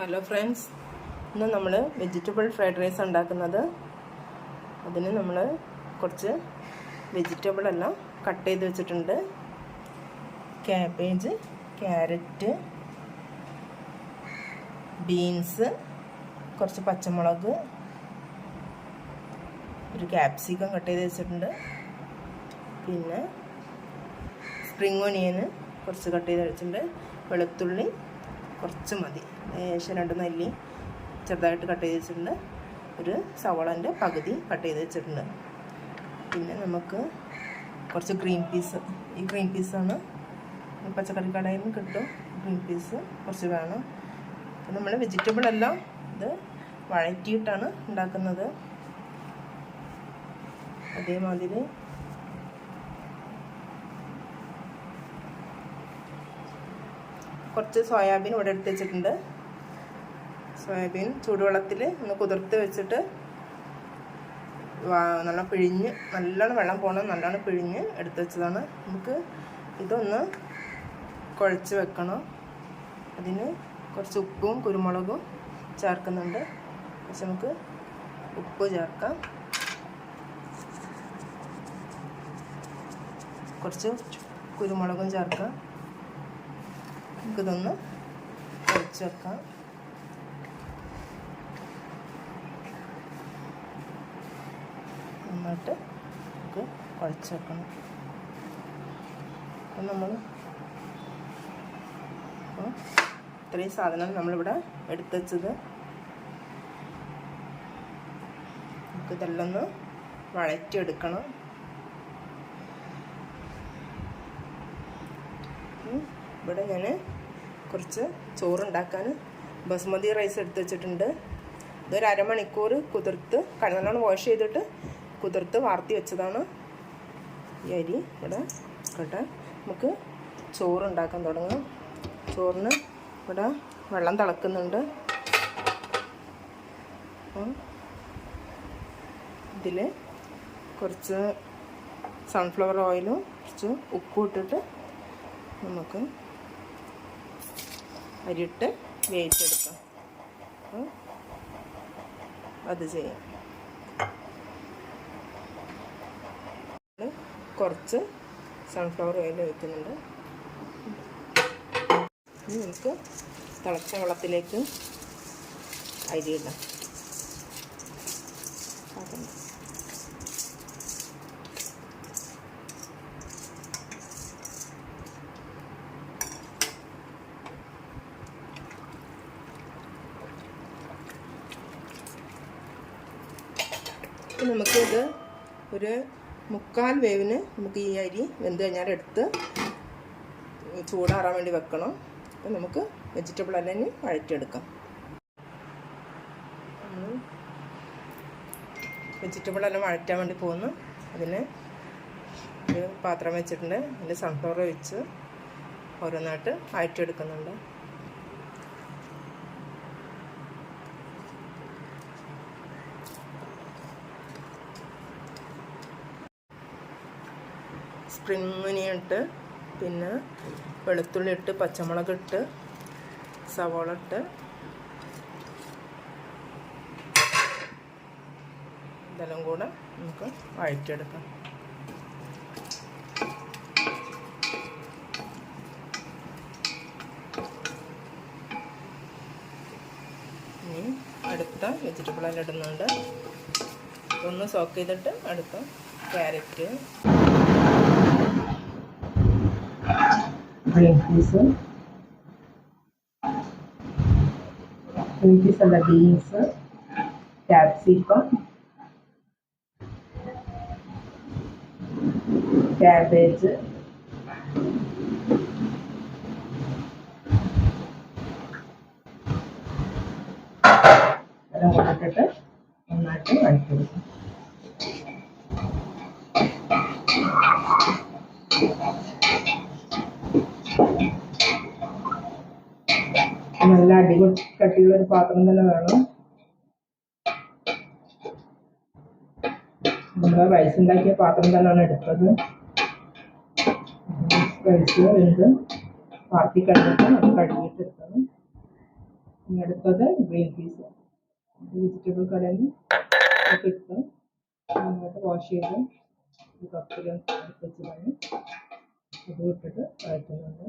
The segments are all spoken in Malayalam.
ഹലോ ഫ്രണ്ട്സ് ഇന്ന് നമ്മൾ വെജിറ്റബിൾ ഫ്രൈഡ് റൈസ് ഉണ്ടാക്കുന്നത്. അതിന് നമ്മൾ കുറച്ച് വെജിറ്റബിൾ എല്ലാം കട്ട് ചെയ്ത് വെച്ചിട്ടുണ്ട്. ക്യാബേജ് ക്യാരറ്റ് ബീൻസ് കുറച്ച് പച്ചമുളക് ഒരു ക്യാപ്സിക്കം കട്ട് ചെയ്ത് വെച്ചിട്ടുണ്ട്. പിന്നെ സ്പ്രിങ് ഒനിയന് കുറച്ച് കട്ട് ചെയ്ത് വെച്ചിട്ടുണ്ട്. വെളുത്തുള്ളി കുറച്ച് മതി. ഏകദേശം രണ്ട് നെല്ലി ചെറുതായിട്ട് കട്ട് ചെയ്ത് വെച്ചിട്ടുണ്ട്. ഒരു സവളന്റെ പകുതി കട്ട് ചെയ്ത് വെച്ചിട്ടുണ്ട്. പിന്നെ നമുക്ക് കുറച്ച് ഗ്രീൻ പീസ്. ഈ ഗ്രീൻ പീസാണ് പച്ചക്കറി കടയിൽ നിന്ന് കിട്ടും. ഗ്രീൻ പീസ് കുറച്ച് വേണം. നമ്മൾ വെജിറ്റബിൾ എല്ലാം ഇത് വഴറ്റിയിട്ടാണ് ഉണ്ടാക്കുന്നത്. അതേമാതിരി കുറച്ച് സോയാബീൻ ഇവിടെ എടുത്ത് വെച്ചിട്ടുണ്ട്. സോയാബീൻ ചൂടുവെള്ളത്തിൽ ഒന്ന് കുതിർത്ത് വെച്ചിട്ട് നല്ല പിഴിഞ്ഞ് നല്ലോണം വെള്ളം പോകണം നല്ലോണം പിഴിഞ്ഞ് എടുത്ത് വെച്ചതാണ്. നമുക്ക് ഇതൊന്ന് കുഴച്ച് വെക്കണം. അതിന് കുറച്ച് ഉപ്പും കുരുമുളകും ചേർക്കുന്നുണ്ട്. പക്ഷെ നമുക്ക് ഉപ്പ് ചേർക്കാം. കുറച്ച് കുരുമുളകും ചേർക്കാം. നമുക്കിതൊന്ന് കുഴച്ച് വെക്കാം. നന്നായിട്ട് നമുക്ക് കുഴച്ച് വെക്കണം. അപ്പം നമ്മൾ ഇത്രയും സാധനം നമ്മളിവിടെ എടുത്തു വെച്ചത്. നമുക്കിതെല്ലാം ഒന്ന് വഴറ്റിയെടുക്കണം ഇവിടെ ഞാൻ കുറച്ച് ചോറുണ്ടാക്കാൻ ബസ്മതി റൈസ് എടുത്ത് വെച്ചിട്ടുണ്ട്. ഇതൊരു അരമണിക്കൂർ കുതിർത്ത് നല്ലോണം വാഷ് ചെയ്തിട്ട് കുതിർത്ത് വാർത്തി വെച്ചതാണ്. ഈ അരി ഇവിടെ കേട്ടെ. നമുക്ക് ചോറുണ്ടാക്കാൻ തുടങ്ങാം. ചോറിന് ഇവിടെ വെള്ളം തിളക്കുന്നുണ്ട്. ഇതിൽ കുറച്ച് സൺഫ്ലവർ ഓയിലും കുറച്ച് ഉപ്പും ഇട്ടിട്ട് നമുക്ക് അരിയിട്ട് വേവിച്ചെടുക്കാം. അത് ചെയ്യാം. കുറച്ച് സൺഫ്ലവർ ഓയിൽ ഒഴിക്കുന്നുണ്ട്. നമുക്ക് തിളച്ച വെള്ളത്തിലേക്ക് അരി ഇടാം നമുക്കിത് ഒരു മുക്കാൽ വേവിന് നമുക്ക് ഈ അരി വെന്ത് കഴിഞ്ഞാൽ എടുത്ത് ചൂടാറാൻ വേണ്ടി വെക്കണം. അപ്പം നമുക്ക് വെജിറ്റബിൾ അല്ലെങ്കിൽ വഴറ്റിയെടുക്കാം. വെജിറ്റബിൾ എല്ലാം വഴറ്റാൻ വേണ്ടി പോകുന്നു. അതിന് ഒരു പാത്രം വെച്ചിട്ടുണ്ട്. അതിൽ സൺഫ്ലവർ ഒഴിച്ച് ഓരോന്നായിട്ട് വഴറ്റിയെടുക്കുന്നുണ്ട് സ്പ്രിങ്ങിനി ഇട്ട് പിന്നെ വെളുത്തുള്ളി ഇട്ട് പച്ചമുളക് ഇട്ട് സവോള ഇട്ട് ഇതെല്ലാം കൂടെ നമുക്ക് വഴറ്റിയെടുക്കാം. ഇനി അടുത്ത വെജിറ്റബിളെല്ലാം ഇടുന്നുണ്ട്. ഒന്ന് സോക്ക് ചെയ്തിട്ട് അടുത്ത carrot green peas, green peas and the beans, capsicum, cabbage, എല്ലാം കൊണ്ടിട്ടിട്ട് നല്ല അടിപൊളി കട്ടിയുള്ള ഒരു പാത്രം തന്നെ വേണം. നമ്മൾ റൈസ് ഉണ്ടാക്കിയ പാത്രം തന്നെയാണ് എടുത്തത്. റൈസ് വെന്ത് വാർത്തി കഴിഞ്ഞിട്ട് നമ്മൾ കഴുകിയിട്ട് എടുത്തത്. ഇനി അടുത്തത് ഗ്രീൻ പീസ് വെജിറ്റബിൾ കടയിൽ ഇട്ട് നന്നായിട്ട് വാഷ് ചെയ്ത് ഒരു കപ്പിൽ എടുത്ത് വെച്ചതാണ് ഇത് ഇട്ടിട്ട് വഴറ്റുന്നുണ്ട്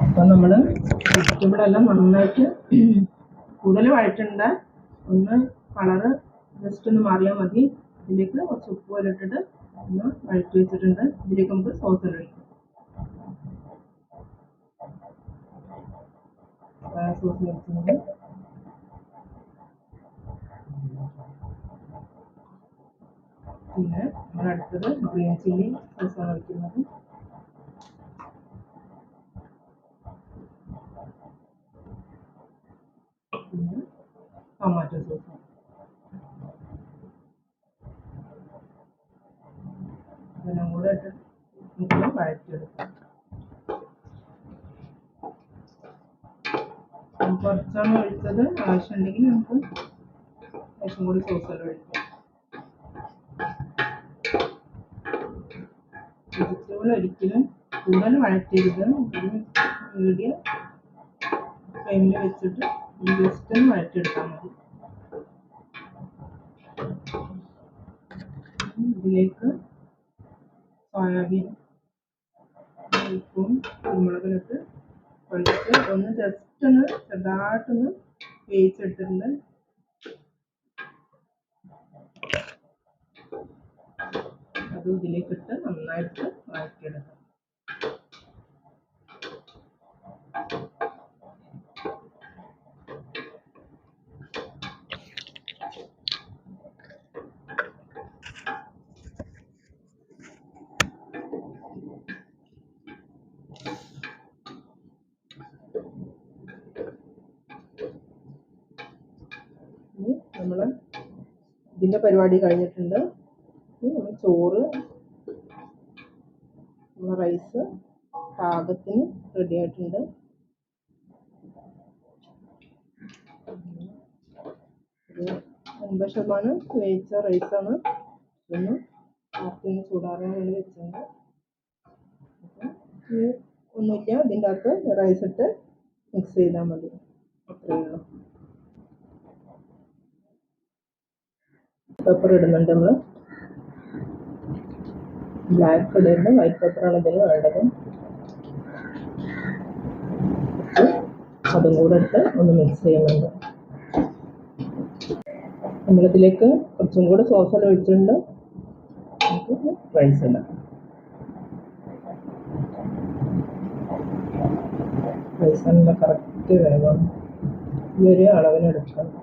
അപ്പം നമ്മൾ വെജിറ്റബിൾ എല്ലാം നന്നായിട്ട് കൂടുതൽ വഴറ്റണ്ട ഒന്ന് കളറ് ജസ്റ്റ് ഒന്ന് മാറിയാൽ മതി. ഇതിലേക്ക് കുറച്ച് ഉപ്പ് പോലെ ഇട്ടിട്ട് ഒന്ന് വഴറ്റി വെച്ചിട്ടുണ്ട്. ഇതിലേക്ക് നമുക്ക് സോസ് ഒഴിക്കാം സോസ് വെച്ചിട്ടുണ്ട് പിന്നെ നമ്മൾ അടുത്തത് ഗ്രീൻ ചില്ലി സോസാണ് വയ്ക്കുന്നത് പിന്നെ ടൊമാറ്റോ സോസ് ഇതെല്ലാം കൂടെ കുറച്ചാണ് ഒഴിച്ചത് ആവശ്യമുണ്ടെങ്കിൽ നമുക്ക് കുറച്ചും കൂടി സോസെല്ലാം ഒഴിക്കാം ഒരിക്കലും കൂടുതൽ വഴറ്റരുത് മീഡിയം വെച്ചിട്ട് ജസ്റ്റ് ഒന്ന് മതി ഇതിലേക്ക് സോയാബീൻ ഉപ്പും കുരുമുളകിലിട്ട് കൊണ്ടിട്ട് ഒന്ന് ജസ്റ്റ് ഒന്ന് ചെറുതായിട്ടൊന്ന് വേവിച്ചെടുത്തിട്ടുണ്ട്. അതും ഇതിലേക്കിട്ട് നന്നായിട്ട് വഴറ്റിയെടുക്കാം ഇനി നമ്മൾ ഇതിന്റെ പരിപാടി കഴിഞ്ഞിട്ടുണ്ട്. ചോറ് നമ്മൾ റൈസ് പാകത്തിന് റെഡി ആയിട്ടുണ്ട്. ഒരു എൺപത് ശതമാനം വേവിച്ച റൈസാണ് ഇതൊന്ന് ആർക്കും ചൂടാറാൻ വേണ്ടി ഇനി ഒന്നുമില്ല ഇതിന്റെ അകത്ത് റൈസ് ഇട്ട് മിക്സ് ചെയ്താൽ മതി. അത്രയേ ഉള്ളൂ. പെപ്പർ ഇടുന്നുണ്ട് നമ്മൾ ബ്ലാക്ക് ഇടുന്നുണ്ട് വൈറ്റ് പേപ്പറാണ് ഇതിന് വേണ്ടത്. അതും കൂടെ ഇട്ട് ഒന്ന് മിക്സ് ചെയ്യുന്നുണ്ട്. നമ്മളിതിലേക്ക് കുറച്ചും കൂടെ സോസെല്ലാം ഒഴിച്ചിട്ടുണ്ട്. റൈസ് ഇടാം. റൈസ് നല്ല കറക്റ്റ് വേഗം ഈ ഒരു അളവിനെടുക്കണം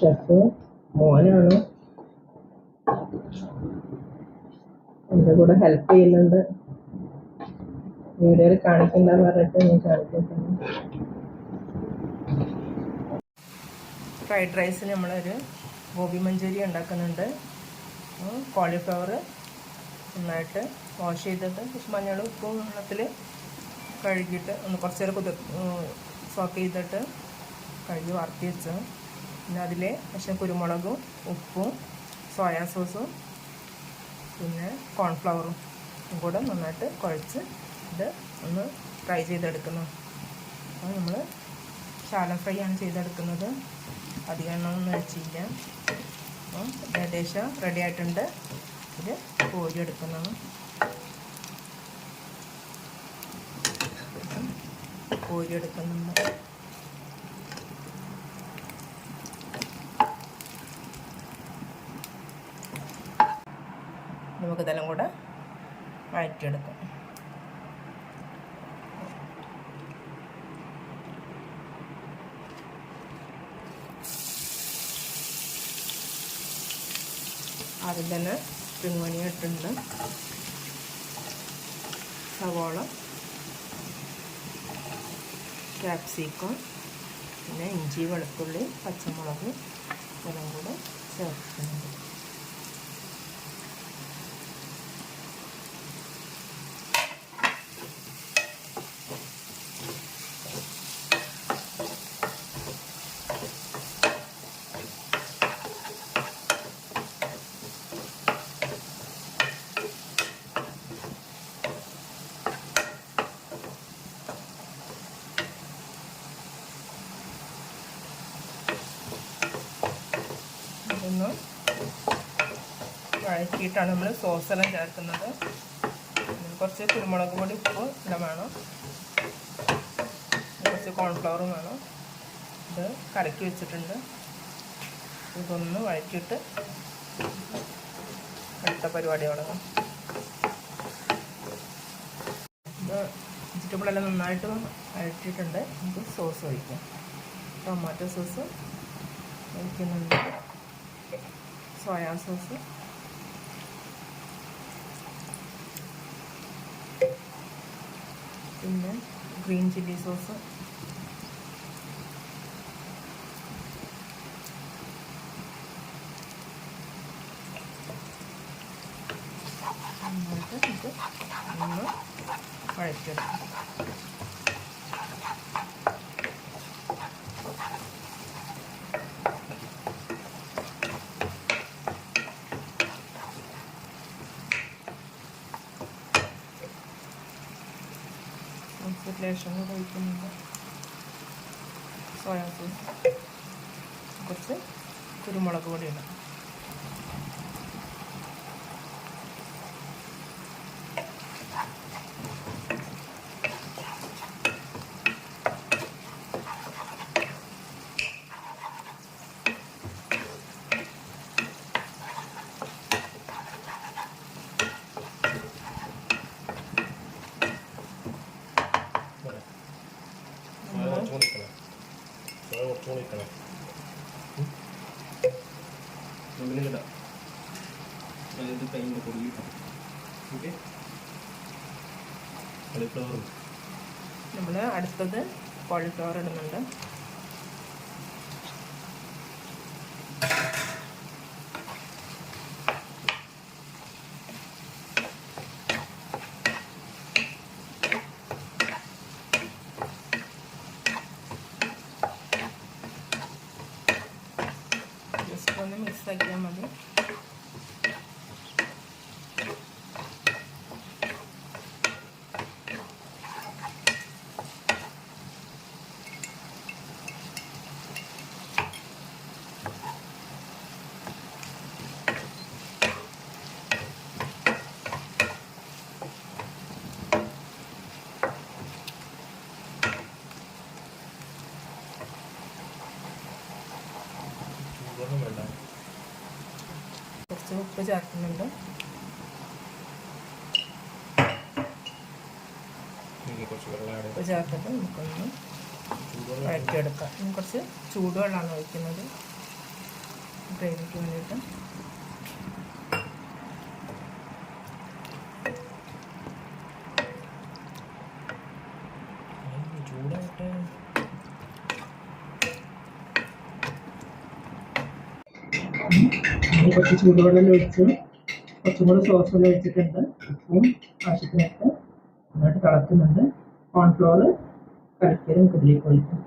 ഷെഫ്. മോനാണ്. എന്റെ കൂടെ ഹെൽപ്പ് ചെയ്യുന്നുണ്ട്. വീഡിയോയിൽ കാണിക്കണ്ട പറഞ്ഞിട്ട് ഞാൻ കാണിക്കുന്നു. ഫ്രൈഡ് റൈസിന് നമ്മളൊരു ഗോബി മഞ്ചൂരി ഉണ്ടാക്കുന്നുണ്ട്. കോളിഫ്ലവർ നന്നായിട്ട് വാഷ് ചെയ്തിട്ട് കുറച്ച് മഞ്ഞളും ഉപ്പും വെള്ളത്തിൽ കഴുകിയിട്ട് ഒന്ന് കുറച്ച് നേരം കുതിർ സോക്ക് ചെയ്തിട്ട് കഴുകി വറുത്തി വെച്ച് പിന്നെ അതിൽ പക്ഷേ കുരുമുളകും ഉപ്പും സോയാ സോസും പിന്നെ കോൺഫ്ലവറും കൂടെ നന്നായിട്ട് കുഴച്ച് ഇത് ഒന്ന് ഫ്രൈ ചെയ്തെടുക്കുന്നു. അപ്പോൾ നമ്മൾ ശാലം ഫ്രൈ ആണ് ചെയ്തെടുക്കുന്നത്. അധികം എണ്ണമൊന്നും വെച്ചില്ല അപ്പം ഏകദേശം റെഡി ആയിട്ടുണ്ട്. ഇത് കോരി എടുക്കുന്നതാണ് കോരി എടുക്കുന്നുണ്ട് നമുക്കിതെല്ലാം കൂടെ വഴറ്റിയെടുക്കാം. അതിൽ തന്നെ സ്പ്രിങ് ഇട്ടുണ്ട് സവോള ക്യാപ്സിക്കോൺ പിന്നെ ഇഞ്ചി വെളുത്തുള്ളി പച്ചമുളക് ഇതെല്ലാം കൂടെ ചേർക്കുന്നുണ്ട് ഒന്ന് വഴറ്റിയിട്ടാണ് നമ്മൾ സോസെല്ലാം ചേർക്കുന്നത്. കുറച്ച് കുരുമുളക് പൊടി ഉപ്പ് എല്ലാം വേണം. കുറച്ച് കോൺഫ്ലവറും വേണം. ഇത് കലക്കി വെച്ചിട്ടുണ്ട്. ഇതൊന്ന് വഴറ്റിയിട്ട് അടുത്ത പരിപാടി തുടങ്ങാം ഇത് വെജിറ്റബിളെല്ലാം നന്നായിട്ട് വഴറ്റിയിട്ടുണ്ട്. നമുക്ക് സോസ് ഒഴിക്കാം. ടൊമാറ്റോ സോസ് ഒഴിക്കുന്നുണ്ട്. Soya sauce. പിന്നെ ഗ്രീൻ ചില്ലി സോസ് എന്നിട്ട് നമുക്ക് ഒന്ന് വഴറ്റിയെടുക്കാം. ലേശം ഒഴിക്കുന്നുണ്ട് സോയാ സോസ് കുറച്ച് കുരുമുളക് പൊടി ഇടാം സോയ കുറച്ചും കൂടി ഇക്കണം സോയ കുറച്ചും കൂടി ഇക്കണം ഇടാം ഇത് കൈന്റെ പൊടി ഓക്കെ? നമ്മൾ അടുത്തത് കോളിഫ്ലവർ ഇടുന്നുണ്ട് ജസ്റ്റ് ഒന്ന് മിക്സ് ആക്കിയാൽ മതി ചൂടുവെള്ളം വേണ്ട. കുറച്ച് ഉപ്പ് ചേർക്കുന്നുണ്ട്. വെള്ളം ഉപ്പ് ചേർത്തിട്ട് നമുക്കൊന്ന് വഴറ്റിയെടുക്കാം. കുറച്ച് ചൂടുവെള്ളമാണ് ഒഴിക്കുന്നത്. ഗ്രേവിക്ക് വേണ്ടിയിട്ട് ചൂടായിട്ട് അതിൽ കുറച്ച് ചൂടുവെള്ളം ഒഴിച്ച് കുറച്ചും കൂടെ സോസ് എല്ലാം ഒഴിച്ചിട്ടുണ്ട് ഉപ്പും ആവശ്യത്തിനൊക്കെ നന്നായിട്ട് തിളക്കുന്നുണ്ട്. കോൺഫ്ലോർ കലക്കിയത് നമുക്ക് ഒഴിക്കും.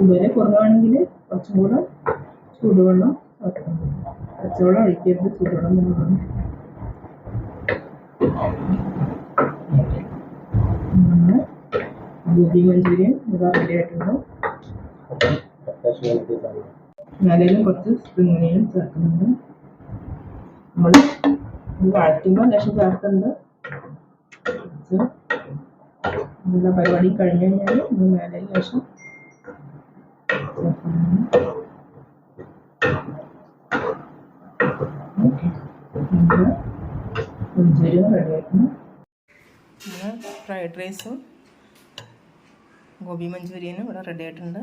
കൂടുതൽ കുറവാണെങ്കിൽ കുറച്ചും കൂടെ ചൂടുവെള്ളം പച്ചവെള്ളം ഒഴിക്കരുത് ചൂടുവെള്ളം തന്നെ വേണം. ഗോപി മഞ്ചൂരിയൻ. ഇതാ റെഡി ആയിട്ടുണ്ട്. മേലേലും കുറച്ച് സ്പ്രിംഗ് ഒനിയൻ ചേർക്കുന്നുണ്ട് നമ്മൾ വഴറ്റുമ്പോൾ ലക്ഷം ചേർക്കുന്നുണ്ട്. എല്ലാ പരിപാടിയും കഴിഞ്ഞ് കഴിഞ്ഞാൽ നമ്മൾ മേലെ ലക്ഷം മഞ്ചൂരിയൻ റെഡി ആക്കുന്നു പിന്നെ ഫ്രൈഡ് റൈസും ഗോബി മഞ്ചൂരിയനും ഇവിടെ റെഡി ആയിട്ടുണ്ട്.